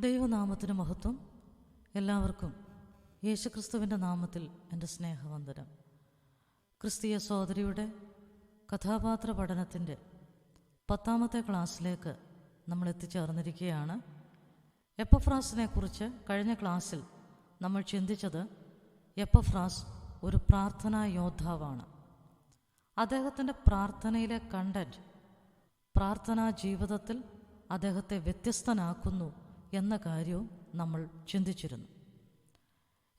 ദൈവനാമത്തിന് മഹത്വം. എല്ലാവർക്കും യേശുക്രിസ്തുവിന്റെ നാമത്തിൽ എന്റെ സ്നേഹവന്ദനം. ക്രിസ്തീയ സോദരിയുടെ കഥാപാത്ര പഠനത്തിന്റെ പത്താമത്തെ ക്ലാസ്സിലേക്ക് നമ്മൾ എത്തിച്ചേർന്നിരിക്കുകയാണ്. എപ്പഫ്രാസിനെ കുറിച്ച് കഴിഞ്ഞ ക്ലാസ്സിൽ നമ്മൾ ചിന്തിച്ചത് എപ്പഫ്രാസ് ഒരു പ്രാർത്ഥനാ യോദ്ധാവാണ്. അദ്ദേഹത്തിന്റെ പ്രാർത്ഥനയിലെ കണ്ടന്റ് പ്രാർത്ഥനാ ജീവിതത്തിൽ അദ്ദേഹത്തെ വ്യത്യസ്തനാക്കുന്നു എന്ന കാര്യവും നമ്മൾ ചിന്തിച്ചിരുന്നു.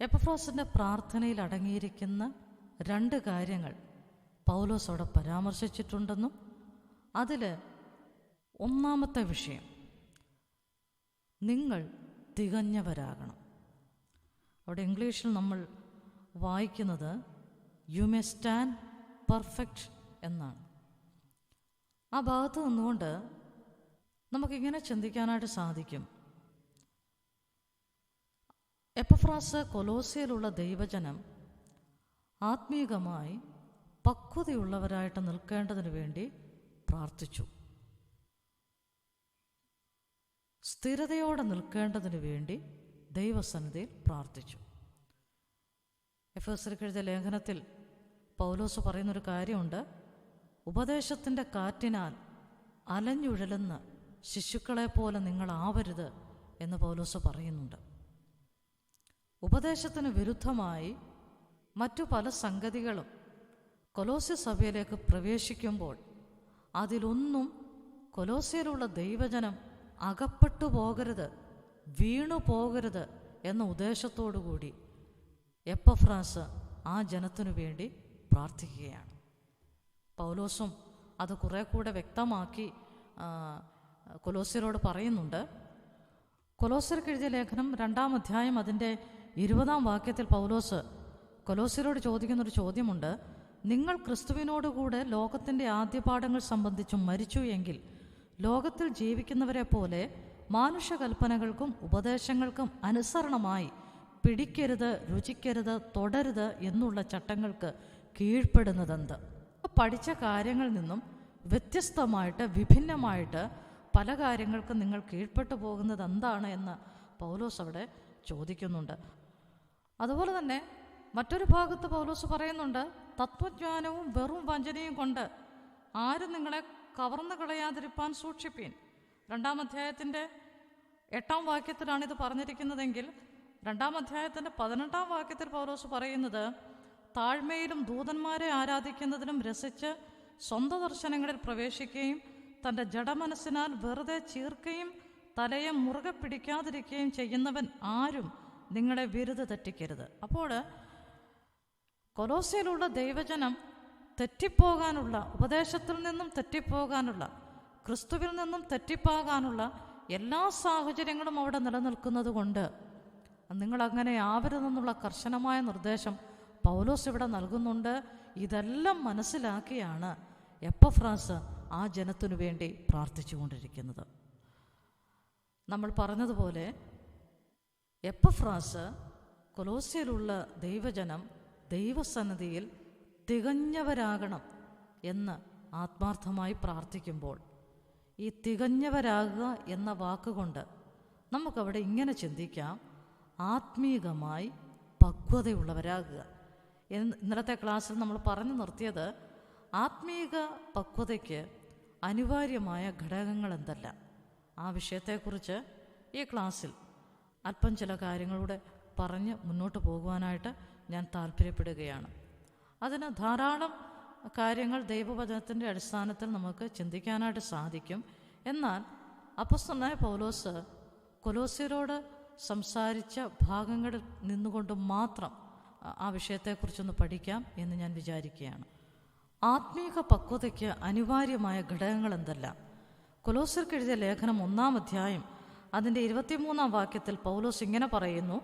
എപ്പഫ്രോസിന്റെ പ്രാർത്ഥനയിൽ അടങ്ങിയിരിക്കുന്ന രണ്ട് കാര്യങ്ങൾ പൗലോസ് അവിടെ പരാമർശിച്ചിട്ടുണ്ടെന്നും അതിൽ ഒന്നാമത്തെ വിഷയം നിങ്ങൾ തികഞ്ഞവരാകണം. അവിടെ ഇംഗ്ലീഷിൽ നമ്മൾ വായിക്കുന്നത് യു മേ സ്റ്റാൻഡ് പെർഫെക്റ്റ് എന്നാണ്. ആ ഭാഗത്ത് നിന്നുകൊണ്ട് നമുക്കിങ്ങനെ ചിന്തിക്കാനായിട്ട് സാധിക്കും എപ്പഫ്രാസ് കൊലോസിയയിലുള്ള ദൈവജനം ആത്മീകമായി പക്വതയുള്ളവരായിട്ട് നിൽക്കേണ്ടതിന് വേണ്ടി പ്രാർത്ഥിച്ചു. സ്ഥിരതയോടെ നിൽക്കേണ്ടതിന് വേണ്ടി ദൈവസന്നിധിയിൽ പ്രാർത്ഥിച്ചു. എഫ് എസ് എഴുതിയ ലേഖനത്തിൽ പൗലോസ് പറയുന്നൊരു കാര്യമുണ്ട്. ഉപദേശത്തിന്റെ കാറ്റിനാൽ അലഞ്ഞുഴലുന്ന ശിശുക്കളെപ്പോലെ നിങ്ങളാവരുത് എന്ന് പൗലോസ് പറയുന്നുണ്ട്. ഉപദേശത്തിന് വിരുദ്ധമായി മറ്റു പല സംഗതികളും കൊലോസ്യ സഭയിലേക്ക് പ്രവേശിക്കുമ്പോൾ അതിലൊന്നും കൊലോസ്യയിലുള്ള ദൈവജനം അകപ്പെട്ടു പോകരുത് വീണു പോകരുത് എന്ന ഉദ്ദേശത്തോടുകൂടി എപ്പഫ്രാസ് ആ ജനത്തിനു വേണ്ടി പ്രാർത്ഥിക്കുകയാണ്. പൗലോസും അത് കുറേ കൂടെ വ്യക്തമാക്കി കൊലോസ്യരോട് പറയുന്നുണ്ട്. കൊലോസ്യർക്കെഴുതിയ ലേഖനം രണ്ടാം അധ്യായം അതിന്റെ ഇരുപതാം വാക്യത്തിൽ പൗലോസ് കൊലോസിലോട് ചോദിക്കുന്നൊരു ചോദ്യമുണ്ട്. നിങ്ങൾ ക്രിസ്തുവിനോടുകൂടെ ലോകത്തിന്റെ ആദ്യപാഠങ്ങൾ സംബന്ധിച്ചും മരിച്ചു എങ്കിൽ ലോകത്തിൽ ജീവിക്കുന്നവരെ പോലെ മാനുഷകൽപ്പനകൾക്കും ഉപദേശങ്ങൾക്കും അനുസരണമായി പിടിക്കരുത് രുചിക്കരുത് തുടരുത് എന്നുള്ള ചട്ടങ്ങൾക്ക് കീഴ്പ്പെടുന്നതെന്ത്? പഠിച്ച കാര്യങ്ങളിൽ നിന്നും വ്യത്യസ്തമായിട്ട് വിഭിന്നമായിട്ട് പല കാര്യങ്ങൾക്കും നിങ്ങൾ കീഴ്പ്പെട്ടു പോകുന്നത് എന്താണ് എന്ന് പൗലോസ് അവിടെ ചോദിക്കുന്നുണ്ട്. അതുപോലെ തന്നെ മറ്റൊരു ഭാഗത്ത് പൗലോസ് പറയുന്നുണ്ട് തത്വജ്ഞാനവും വെറും വഞ്ചനയും കൊണ്ട് ആരും നിങ്ങളെ കവർന്നു കളയാതിരിപ്പാൻ സൂക്ഷിപ്പീൻ? രണ്ടാം അധ്യായത്തിന്റെ എട്ടാം വാക്യത്തിലാണ് ഇത് പറഞ്ഞിരിക്കുന്നതെങ്കിൽ രണ്ടാം അധ്യായത്തിന്റെ പതിനെട്ടാം വാക്യത്തിൽ പൗലോസ് പറയുന്നത് താഴ്മയിലും ദൂതന്മാരെ ആരാധിക്കുന്നതിനും രസിച്ച് സ്വന്ത ദർശനങ്ങളിൽ പ്രവേശിക്കുകയും തന്റെ ജഡമനസ്സിനാൽ വെറുതെ ചീർക്കുകയും തലയെ മുറുകെ പിടിക്കാതിരിക്കുകയും ചെയ്യുന്നവൻ ആരും നിങ്ങളെ വിരുത് തെറ്റിക്കരുത്. അപ്പോൾ കൊലോസയിലുള്ള ദൈവജനം തെറ്റിപ്പോകാനുള്ള ഉപദേശത്തിൽ നിന്നും തെറ്റിപ്പോകാനുള്ള ക്രിസ്തുവിൽ നിന്നും തെറ്റിപ്പോകാനുള്ള എല്ലാ സാഹചര്യങ്ങളും അവിടെ നിലനിൽക്കുന്നത് കൊണ്ട് നിങ്ങളങ്ങനെ ആവരുതെന്നുള്ള കർശനമായ നിർദ്ദേശം പൗലോസ് ഇവിടെ നൽകുന്നുണ്ട്. ഇതെല്ലാം മനസ്സിലാക്കിയാണ് എപ്പഫ്രാസ് ആ ജനത്തിനു വേണ്ടി പ്രാർത്ഥിച്ചുകൊണ്ടിരിക്കുന്നത്. നമ്മൾ പറഞ്ഞതുപോലെ എപ്പഫ്രാസ് കൊലോസ്യയിലുള്ള ദൈവജനം ദൈവസന്നിധിയിൽ തികഞ്ഞവരാകണം എന്ന് ആത്മാർത്ഥമായി പ്രാർത്ഥിക്കുമ്പോൾ ഈ തികഞ്ഞവരാകുക എന്ന വാക്കുകൊണ്ട് നമുക്കവിടെ ഇങ്ങനെ ചിന്തിക്കാം ആത്മീകമായി പക്വതയുള്ളവരാകുക. ഇന്നലത്തെ ക്ലാസ്സിൽ നമ്മൾ പറഞ്ഞു നിർത്തിയത് ആത്മീക പക്വതയ്ക്ക് അനിവാര്യമായ ഘടകങ്ങൾ എന്തല്ല ആ വിഷയത്തെക്കുറിച്ച് ഈ ക്ലാസ്സിൽ അല്പം ചില കാര്യങ്ങളുടെ പറഞ്ഞ് മുന്നോട്ട് പോകുവാനായിട്ട് ഞാൻ താല്പര്യപ്പെടുകയാണ്. അതിന് ധാരാളം കാര്യങ്ങൾ ദൈവവചനത്തിന്റെ അടിസ്ഥാനത്തിൽ നമുക്ക് ചിന്തിക്കാനായിട്ട് സാധിക്കും. എന്നാൽ അപ്പസ്തനായ പൗലോസ് കൊലോസ്യരോട് സംസാരിച്ച ഭാഗങ്ങളിൽ നിന്നുകൊണ്ട് മാത്രം ആ- വിഷയത്തെക്കുറിച്ചൊന്ന് പഠിക്കാം എന്ന് ഞാൻ വിചാരിക്കുകയാണ്. ആത്മീക പക്വതയ്ക്ക് അനിവാര്യമായ ഘടകങ്ങൾ എന്തെല്ലാം കൊലോസർക്കെഴുതിയ ലേഖനം ഒന്നാം അധ്യായം അതിന്റെ ഇരുപത്തിമൂന്നാം വാക്യത്തിൽ പൗലോസ് ഇങ്ങനെ പറയുന്നു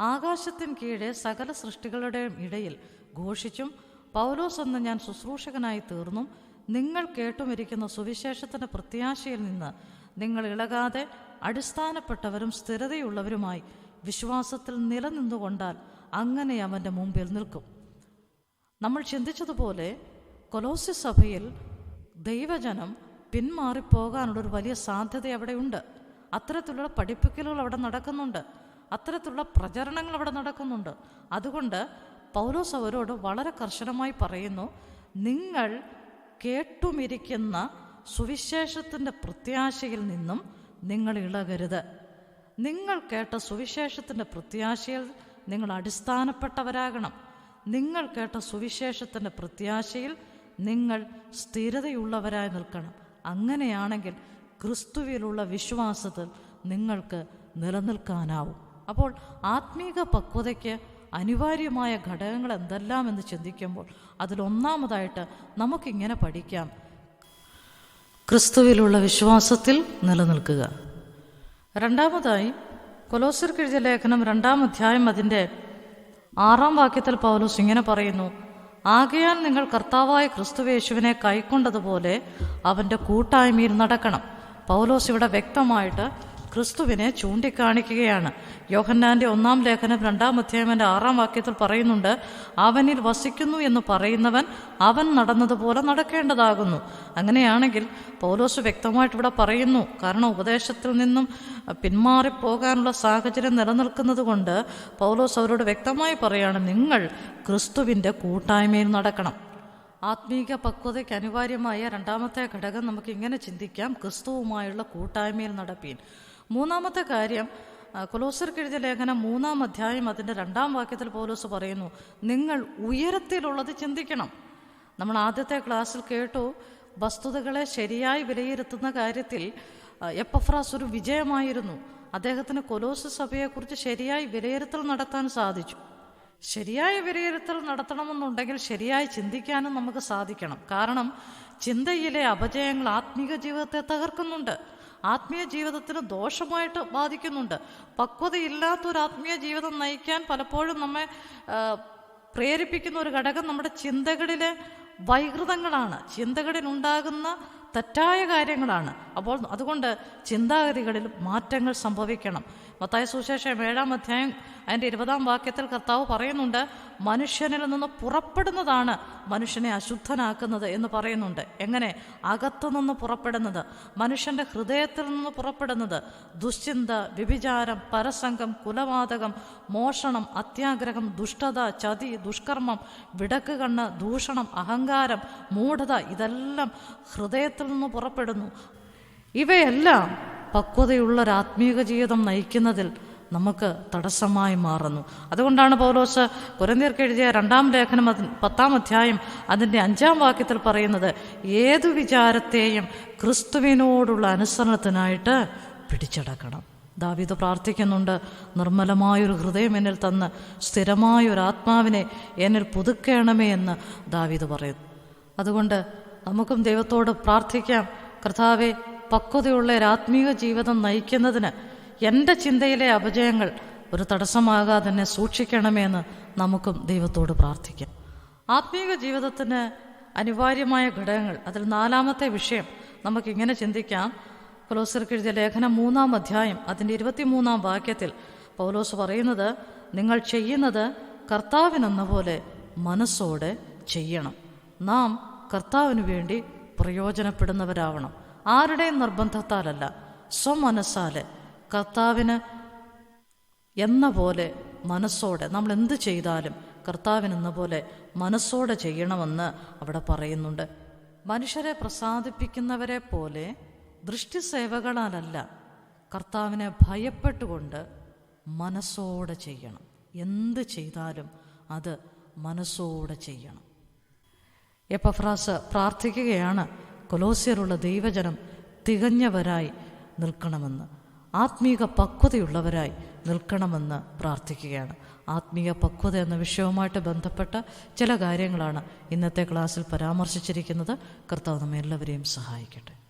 ആകാശത്തിന് കീഴെ സകല സൃഷ്ടികളുടെയും ഇടയിൽ ഘോഷിച്ചും പൗലോസ് എന്ന് ഞാൻ ശുശ്രൂഷകനായി തീർന്നും നിങ്ങൾ കേട്ടുമിരിക്കുന്ന സുവിശേഷത്തിന്റെ പ്രത്യാശയിൽ നിന്ന് നിങ്ങൾ ഇളകാതെ അടിസ്ഥാനപ്പെട്ടവരും സ്ഥിരതയുള്ളവരുമായി വിശ്വാസത്തിൽ നിലനിന്നുകൊണ്ടാൽ അങ്ങനെ അവന്റെ മുമ്പിൽ നിൽക്കും. നമ്മൾ ചിന്തിച്ചതുപോലെ കൊലോസ്യ സഭയിൽ ദൈവജനം പിന്മാറിപ്പോകാനുള്ളൊരു വലിയ സാധ്യത അവിടെയുണ്ട്. അത്തരത്തിലുള്ള പഠിപ്പിക്കലുകൾ അവിടെ നടക്കുന്നുണ്ട്. അത്തരത്തിലുള്ള പ്രചരണങ്ങൾ അവിടെ നടക്കുന്നുണ്ട്. അതുകൊണ്ട് പൗലോസ് അവരോട് വളരെ കർശനമായി പറയുന്നു നിങ്ങൾ കേട്ടുമിരിക്കുന്ന സുവിശേഷത്തിന്റെ പ്രത്യാശയിൽ നിന്നും നിങ്ങൾ ഇളകരുത്. നിങ്ങൾ കേട്ട സുവിശേഷത്തിന്റെ പ്രത്യാശയിൽ നിങ്ങൾ അടിസ്ഥാനപ്പെട്ടവരാകണം. നിങ്ങൾ കേട്ട സുവിശേഷത്തിന്റെ പ്രത്യാശയിൽ നിങ്ങൾ സ്ഥിരതയുള്ളവരായി നിൽക്കണം. അങ്ങനെയാണെങ്കിൽ ക്രിസ്തുവിലുള്ള വിശ്വാസത്തിൽ നിങ്ങൾക്ക് നിലനിൽക്കാനാവും. അപ്പോൾ ആത്മീക പക്വതയ്ക്ക് അനിവാര്യമായ ഘടകങ്ങൾ എന്തെല്ലാം എന്ന് ചിന്തിക്കുമ്പോൾ അതിലൊന്നാമതായിട്ട് നമുക്കിങ്ങനെ പഠിക്കാം. ക്രിസ്തുവിലുള്ള വിശ്വാസത്തിൽ നിലനിൽക്കുക. രണ്ടാമതായി കൊലോസർ എഴുതിയ ലേഖനം രണ്ടാം അധ്യായം അതിന്റെ ആറാം വാക്യത്തിൽ പൗലോസ് ഇങ്ങനെ പറയുന്നു ആകയാൽ നിങ്ങൾ കർത്താവായ ക്രിസ്തുവേശുവിനെ കൈക്കൊണ്ടതുപോലെ അവന്റെ കൂട്ടായ്മയിൽ നടക്കണം. പൗലോസ് ഇവിടെ വ്യക്തമായിട്ട് ക്രിസ്തുവിനെ ചൂണ്ടിക്കാണിക്കുകയാണ്. യോഹന്നാന്റെ ഒന്നാം ലേഖനം രണ്ടാം അധ്യായന്റെ ആറാം വാക്യത്തിൽ പറയുന്നുണ്ട് അവനിൽ വസിക്കുന്നു എന്ന് പറയുന്നവൻ അവൻ നടന്നതുപോലെ നടക്കേണ്ടതാകുന്നു. അങ്ങനെയാണെങ്കിൽ പൗലോസ് വ്യക്തമായിട്ട് ഇവിടെ പറയുന്നു കാരണം ഉപദേശത്തിൽ നിന്നും പിന്മാറിപ്പോകാനുള്ള സാഹചര്യം നിലനിൽക്കുന്നത് കൊണ്ട് പൗലോസ് അവരോട് വ്യക്തമായി പറയാണ് നിങ്ങൾ ക്രിസ്തുവിന്റെ കൂട്ടായ്മയിൽ നടക്കണം. ആത്മീക പക്വതയ്ക്ക് അനിവാര്യമായ രണ്ടാമത്തെ ഘടകം നമുക്ക് ഇങ്ങനെ ചിന്തിക്കാം. ക്രിസ്തുവുമായുള്ള കൂട്ടായ്മയിൽ നടപ്പീൻ. മൂന്നാമത്തെ കാര്യം കൊലോസർക്കെഴുതിയ കൊലോസർക്ക് ലേഖനം മൂന്നാം അധ്യായം അതിന്റെ രണ്ടാം വാക്യത്തിൽ പൗലോസ് പറയുന്നു നിങ്ങൾ ഉയരത്തിലുള്ളത് ചിന്തിക്കണം. നമ്മൾ ആദ്യത്തെ ക്ലാസ്സിൽ കേട്ടു വസ്തുതകളെ ശരിയായി വിലയിരുത്തുന്ന കാര്യത്തിൽ എപ്പഫ്രാസ് ഒരു വിജയമായിരുന്നു. അദ്ദേഹത്തിന് കൊലോസ് സഭയെക്കുറിച്ച് ശരിയായി വിലയിരുത്തൽ നടത്താൻ സാധിച്ചു. ശരിയായ വിലയിരുത്തൽ നടത്തണമെന്നുണ്ടെങ്കിൽ ശരിയായി ചിന്തിക്കാനും നമുക്ക് സാധിക്കണം. കാരണം ചിന്തയിലെ അപജയങ്ങൾ ആത്മീക ജീവിതത്തെ തകർക്കുന്നുണ്ട്. ആത്മീയ ജീവിതത്തിന് ദോഷമായിട്ട് ബാധിക്കുന്നുണ്ട്. പക്വതയില്ലാത്ത ഒരു ആത്മീയ ജീവിതം നയിക്കാൻ പലപ്പോഴും നമ്മെ പ്രേരിപ്പിക്കുന്ന ഒരു ഘടകം നമ്മുടെ ചിന്തകളിലെ വൈകൃതങ്ങളാണ്. ചിന്തകളിൽ ഉണ്ടാകുന്ന തെറ്റായ കാര്യങ്ങളാണ്. അപ്പോൾ അതുകൊണ്ട് ചിന്താഗതികളിൽ മാറ്റങ്ങൾ സംഭവിക്കണം. മത്തായ സുശേഷം ഏഴാം അധ്യായം അതിന്റെ ഇരുപതാം വാക്യത്തിൽ കർത്താവ് പറയുന്നുണ്ട് മനുഷ്യനിൽ നിന്ന് പുറപ്പെടുന്നതാണ് മനുഷ്യനെ അശുദ്ധനാക്കുന്നത് എന്ന് പറയുന്നുണ്ട്. എങ്ങനെ? അകത്തു നിന്ന് പുറപ്പെടുന്നത് മനുഷ്യന്റെ ഹൃദയത്തിൽ നിന്ന് പുറപ്പെടുന്നത് ദുശ്ചിന്ത വ്യഭിചാരം പരസംഗം കുലപാതകം മോഷണം അത്യാഗ്രഹം ദുഷ്ടത ചതി ദുഷ്കർമ്മം വിടക്ക് കണ്ണ് ദൂഷണം അഹങ്കാരം മൂഢത ഇതെല്ലാം ഹൃദയത്തിൽ നിന്ന് പുറപ്പെടുന്നു. ഇവയെല്ലാം പക്വതയുള്ള ഒരു ആത്മീക ജീവിതം നയിക്കുന്നതിൽ നമുക്ക് തടസ്സമായി മാറുന്നു. അതുകൊണ്ടാണ് പൗലോസ് കുരന്തീർക്ക് എഴുതിയ രണ്ടാം ലേഖനം അതി പത്താം അധ്യായം അതിന്റെ അഞ്ചാം വാക്യത്തിൽ പറയുന്നത് ഏതു വിചാരത്തെയും ക്രിസ്തുവിനോടുള്ള അനുസരണത്തിനായിട്ട് പിടിച്ചടക്കണം. ദാവിത് പ്രാർത്ഥിക്കുന്നുണ്ട് നിർമ്മലമായൊരു ഹൃദയം എന്നിൽ തന്ന് സ്ഥിരമായൊരു ആത്മാവിനെ എന്നിൽ പുതുക്കണമേ എന്ന് ദാവിത് പറയുന്നു. അതുകൊണ്ട് നമുക്കും ദൈവത്തോട് പ്രാർത്ഥിക്കാം. കർത്താവെ പക്വതയുള്ള ആത്മീയ ജീവിതം നയിക്കുന്നതിന് എന്റെ ചിന്തയിലെ അപജയങ്ങൾ ഒരു തടസ്സമാകാതെ തന്നെ സൂക്ഷിക്കണമെന്ന് നമുക്കും ദൈവത്തോട് പ്രാർത്ഥിക്കാം. ആത്മീയ ജീവിതത്തിന് അനിവാര്യമായ ഘടകങ്ങൾ. അതിൽ നാലാമത്തെ വിഷയം നമുക്കിങ്ങനെ ചിന്തിക്കാം. കൊലോസർക്ക് എഴുതിയ ലേഖനം മൂന്നാം അധ്യായം അതിന്റെ ഇരുപത്തിമൂന്നാം വാക്യത്തിൽ പൗലോസ് പറയുന്നത് നിങ്ങൾ ചെയ്യുന്നത് കർത്താവിനെന്ന പോലെ മനസ്സോടെ ചെയ്യണം. നാം കർത്താവിന് വേണ്ടി പ്രയോജനപ്പെടുന്നവരാവണം. ആരുടെയും നിർബന്ധത്താലല്ല സ്വമനസ്സാൽ. കർത്താവിന് എന്ന പോലെ മനസ്സോടെ നമ്മൾ എന്ത് ചെയ്താലും കർത്താവിനെന്ന പോലെ മനസ്സോടെ ചെയ്യണമെന്ന് അവിടെ പറയുന്നുണ്ട്. മനുഷ്യരെ പ്രസാദിപ്പിക്കുന്നവരെ പോലെ ദൃഷ്ടി ദൃഷ്ടിസേവകളാലല്ല കർത്താവിനെ ഭയപ്പെട്ടുകൊണ്ട് മനസ്സോടെ ചെയ്യണം. എന്ത് ചെയ്താലും അത് മനസ്സോടെ ചെയ്യണം. എപ്പഫ്രാസ് പ്രാർത്ഥിക്കുകയാണ്. കൊലോസ്യരുള്ള ദൈവജനം തികഞ്ഞവരായി നിൽക്കണമെന്ന്. ആത്മീക പക്വതയുള്ളവരായി നിൽക്കണമെന്ന് പ്രാർത്ഥിക്കുകയാണ്. ആത്മീയ പക്വത എന്ന വിഷയവുമായിട്ട് ബന്ധപ്പെട്ട ചില കാര്യങ്ങളാണ് ഇന്നത്തെ ക്ലാസ്സിൽ പരാമർശിച്ചിരിക്കുന്നത്. കർത്താവ് നമ്മെ എല്ലാവരെയും സഹായിക്കട്ടെ.